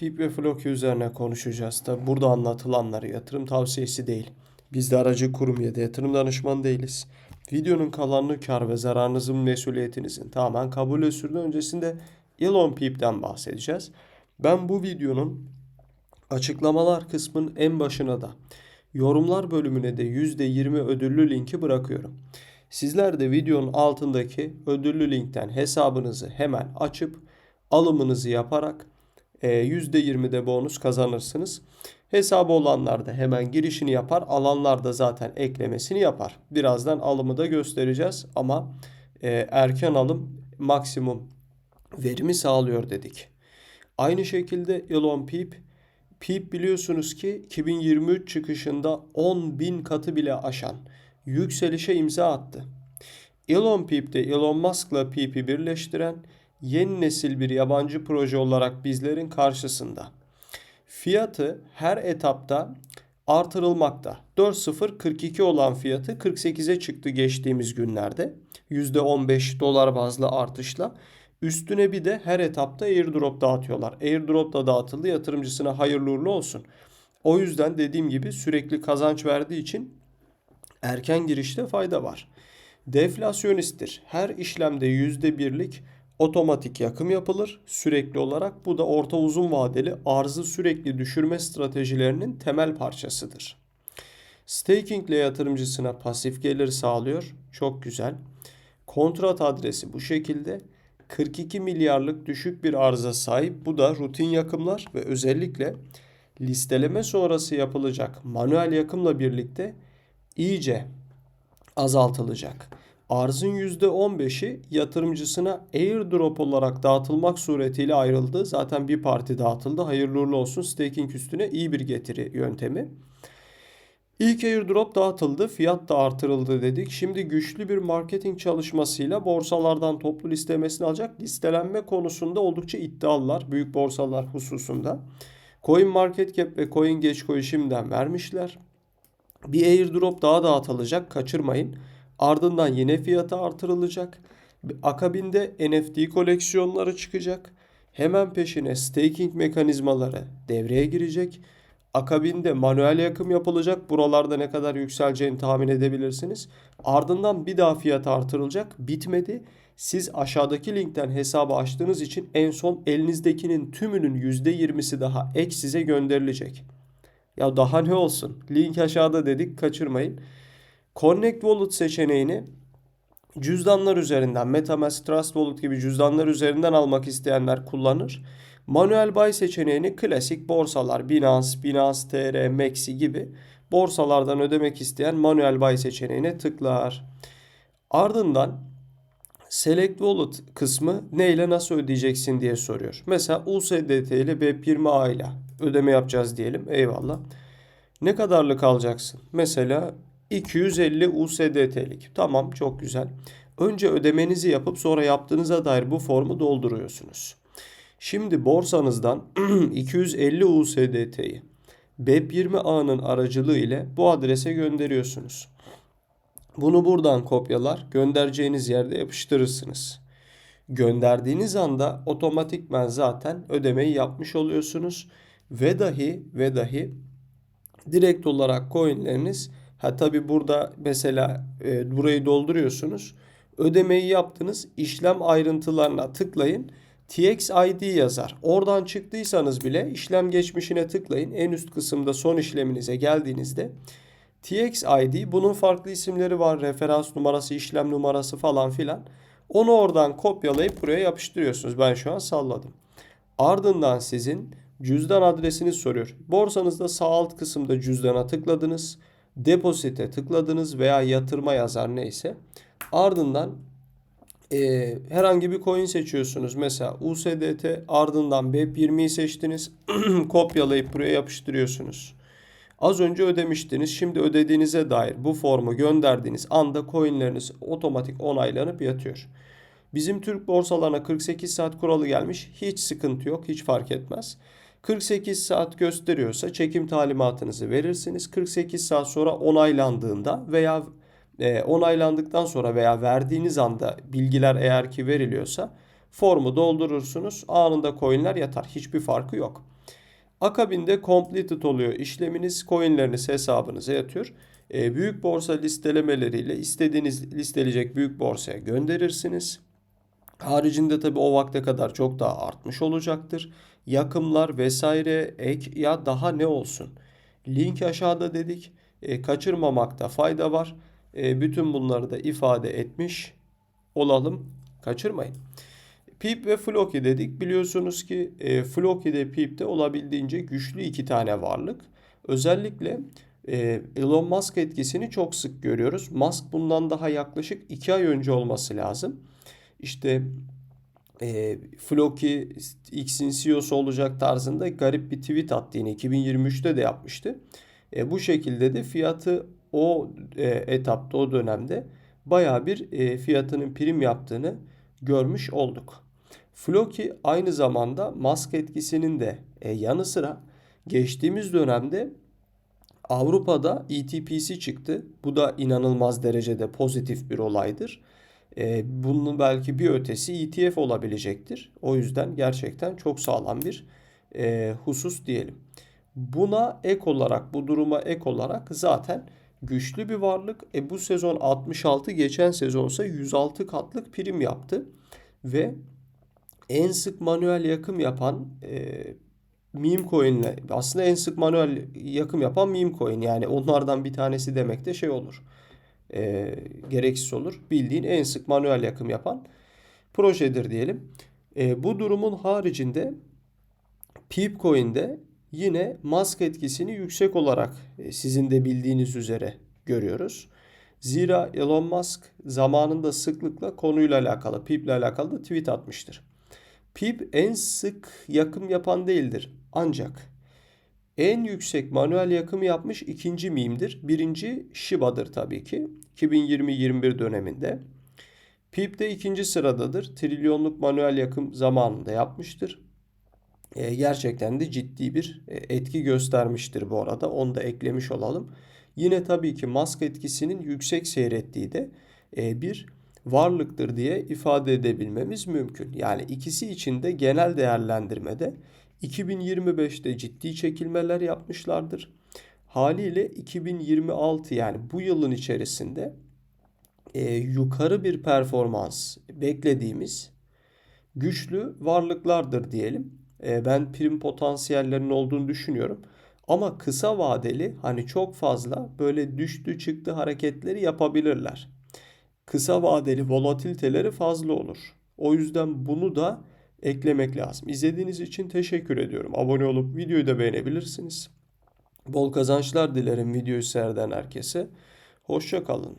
PIP ve Floki üzerine konuşacağız. Tabi burada anlatılanları yatırım tavsiyesi değil. Biz de aracı kurum ya da yatırım danışmanı değiliz. Videonun kalanını kar ve zararınızın mesuliyetinizin tamamen kabul usulü öncesinde Elon Pip'ten bahsedeceğiz. Ben bu videonun açıklamalar kısmının en başına da yorumlar bölümüne de %20 ödüllü linki bırakıyorum. Sizler de videonun altındaki ödüllü linkten hesabınızı hemen açıp alımınızı yaparak %20'de bonus kazanırsınız. Hesabı olanlar da hemen girişini yapar. Alanlar da zaten eklemesini yapar. Birazdan alımı da göstereceğiz ama e, erken alım maksimum verimi sağlıyor dedik. Aynı şekilde Elon Peep Peep biliyorsunuz ki 2023 çıkışında 10 bin katı bile aşan yükselişe imza attı. Elon Peep de Elon Musk'la Peep'i birleştiren yeni nesil bir yabancı proje olarak bizlerin karşısında. Fiyatı her etapta artırılmakta. 4.042 olan fiyatı 48'e çıktı geçtiğimiz günlerde. %15 dolar bazlı artışla. Üstüne bir de her etapta airdrop dağıtıyorlar. Airdrop da dağıtıldı yatırımcısına hayırlı uğurlu olsun. O yüzden dediğim gibi sürekli kazanç verdiği için erken girişte fayda var. Deflasyonisttir. Her işlemde %1'lik otomatik yakım yapılır sürekli olarak. Bu da orta uzun vadeli arzı sürekli düşürme stratejilerinin temel parçasıdır. Staking ile yatırımcısına pasif gelir sağlıyor. Çok güzel. Kontrat adresi bu şekilde. 42 milyarlık düşük bir arıza sahip. Bu da rutin yakımlar ve özellikle listeleme sonrası yapılacak manuel yakımla birlikte iyice azaltılacak. Arzın %15'i yatırımcısına airdrop olarak dağıtılmak suretiyle ayrıldı. Zaten bir parti dağıtıldı. Hayırlı uğurlu olsun. Staking üstüne iyi bir getiri yöntemi. İlk airdrop dağıtıldı, fiyat da artırıldı dedik. Şimdi güçlü bir marketing çalışmasıyla borsalardan toplu listemesini alacak. Listelenme konusunda oldukça iddialılar büyük borsalar hususunda. Coin Market Cap ve Coin Geçko'yu şimdiden vermişler. Bir airdrop daha dağıtılacak kaçırmayın. Ardından yine fiyatı artırılacak. Akabinde NFT koleksiyonları çıkacak. Hemen peşine staking mekanizmaları devreye girecek. Akabinde manuel yakım yapılacak. Buralarda ne kadar yükseleceğini tahmin edebilirsiniz. Ardından bir daha fiyat artırılacak. Bitmedi. Siz aşağıdaki linkten hesabı açtığınız için en son elinizdekinin tümünün %20'si daha ek size gönderilecek. Ya daha ne olsun? Link aşağıda dedik kaçırmayın. Connect Wallet seçeneğini cüzdanlar üzerinden MetaMask Trust Wallet gibi cüzdanlar üzerinden almak isteyenler kullanır. Manuel buy seçeneğini klasik borsalar Binance, Binance TR, Maxi gibi borsalardan ödemek isteyen manuel buy seçeneğine tıklar. Ardından Select Wallet kısmı ne ile nasıl ödeyeceksin diye soruyor. Mesela USDT ile B20A ile ödeme yapacağız diyelim. Eyvallah. Ne kadarlık alacaksın? Mesela 250 USDT'lik. Tamam çok güzel. Önce ödemenizi yapıp sonra yaptığınıza dair bu formu dolduruyorsunuz. Şimdi borsanızdan 250 USDT'yi BEP20 ağının aracılığı ile bu adrese gönderiyorsunuz. Bunu buradan kopyalar, göndereceğiniz yerde yapıştırırsınız. Gönderdiğiniz anda otomatikmen zaten ödemeyi yapmış oluyorsunuz ve dahi ve dahi direkt olarak coinleriniz ha tabi burada mesela e, burayı dolduruyorsunuz. Ödemeyi yaptınız. işlem ayrıntılarına tıklayın. TXID yazar. Oradan çıktıysanız bile işlem geçmişine tıklayın. En üst kısımda son işleminize geldiğinizde TXID bunun farklı isimleri var. Referans numarası, işlem numarası falan filan. Onu oradan kopyalayıp buraya yapıştırıyorsunuz. Ben şu an salladım. Ardından sizin cüzdan adresini soruyor. Borsanızda sağ alt kısımda cüzdana tıkladınız. Depozite tıkladınız veya yatırma yazar neyse. Ardından e, herhangi bir coin seçiyorsunuz. Mesela USDT ardından BEP20'yi seçtiniz. Kopyalayıp buraya yapıştırıyorsunuz. Az önce ödemiştiniz. Şimdi ödediğinize dair bu formu gönderdiğiniz anda coinleriniz otomatik onaylanıp yatıyor. Bizim Türk borsalarına 48 saat kuralı gelmiş. Hiç sıkıntı yok. Hiç fark etmez. 48 saat gösteriyorsa çekim talimatınızı verirsiniz. 48 saat sonra onaylandığında veya e, onaylandıktan sonra veya verdiğiniz anda bilgiler eğer ki veriliyorsa Formu doldurursunuz. Anında coinler yatar. Hiçbir farkı yok. Akabinde completed oluyor işleminiz. Coinleriniz hesabınıza yatıyor. E, büyük borsa listelemeleriyle istediğiniz listeleyecek büyük borsaya gönderirsiniz. Haricinde tabi o vakte kadar çok daha artmış olacaktır. Yakımlar vesaire ek ya daha ne olsun. Link aşağıda dedik. E, kaçırmamakta fayda var. E, bütün bunları da ifade etmiş olalım. Kaçırmayın. Peep ve Floki dedik. Biliyorsunuz ki e, Floki'de Peep'te olabildiğince güçlü iki tane varlık. Özellikle e, Elon Musk etkisini çok sık görüyoruz. Musk bundan daha yaklaşık 2 ay önce olması lazım. İşte e, Floki X'in CEO'su olacak tarzında garip bir tweet attığını 2023'te de yapmıştı. E, bu şekilde de fiyatı o e, etapta o dönemde baya bir e, fiyatının prim yaptığını görmüş olduk. Floki aynı zamanda Musk etkisinin de e, yanı sıra geçtiğimiz dönemde Avrupa'da ETP'si çıktı. Bu da inanılmaz derecede pozitif bir olaydır. E, bunun belki bir ötesi ETF olabilecektir. O yüzden gerçekten çok sağlam bir e, husus diyelim. Buna ek olarak, bu duruma ek olarak zaten güçlü bir varlık. E, bu sezon 66, geçen sezonsa 106 katlık prim yaptı. Ve en sık manuel yakım yapan e, meme coin'le aslında en sık manuel yakım yapan meme coin yani onlardan bir tanesi demek de şey olur. E, gereksiz olur. Bildiğin en sık manuel yakım yapan projedir diyelim. E, bu durumun haricinde Peepcoin'de yine mask etkisini yüksek olarak e, sizin de bildiğiniz üzere görüyoruz. Zira Elon Musk zamanında sıklıkla konuyla alakalı, Peep ile alakalı da tweet atmıştır. Peep en sık yakım yapan değildir. Ancak en yüksek manuel yakım yapmış ikinci mimdir. Birinci Shiba'dır tabii ki. 2020-21 döneminde. Peep de ikinci sıradadır. Trilyonluk manuel yakım zamanında yapmıştır. E, gerçekten de ciddi bir e, etki göstermiştir bu arada. Onu da eklemiş olalım. Yine tabii ki mask etkisinin yüksek seyrettiği de e, bir varlıktır diye ifade edebilmemiz mümkün. Yani ikisi için de genel değerlendirmede 2025'te ciddi çekilmeler yapmışlardır. Haliyle 2026 yani bu yılın içerisinde e, yukarı bir performans beklediğimiz güçlü varlıklardır diyelim. E, ben prim potansiyellerinin olduğunu düşünüyorum. Ama kısa vadeli hani çok fazla böyle düştü çıktı hareketleri yapabilirler. Kısa vadeli volatiliteleri fazla olur. O yüzden bunu da eklemek lazım. İzlediğiniz için teşekkür ediyorum. Abone olup videoyu da beğenebilirsiniz. Bol kazançlar dilerim videoyu seyreden herkese. Hoşça kalın.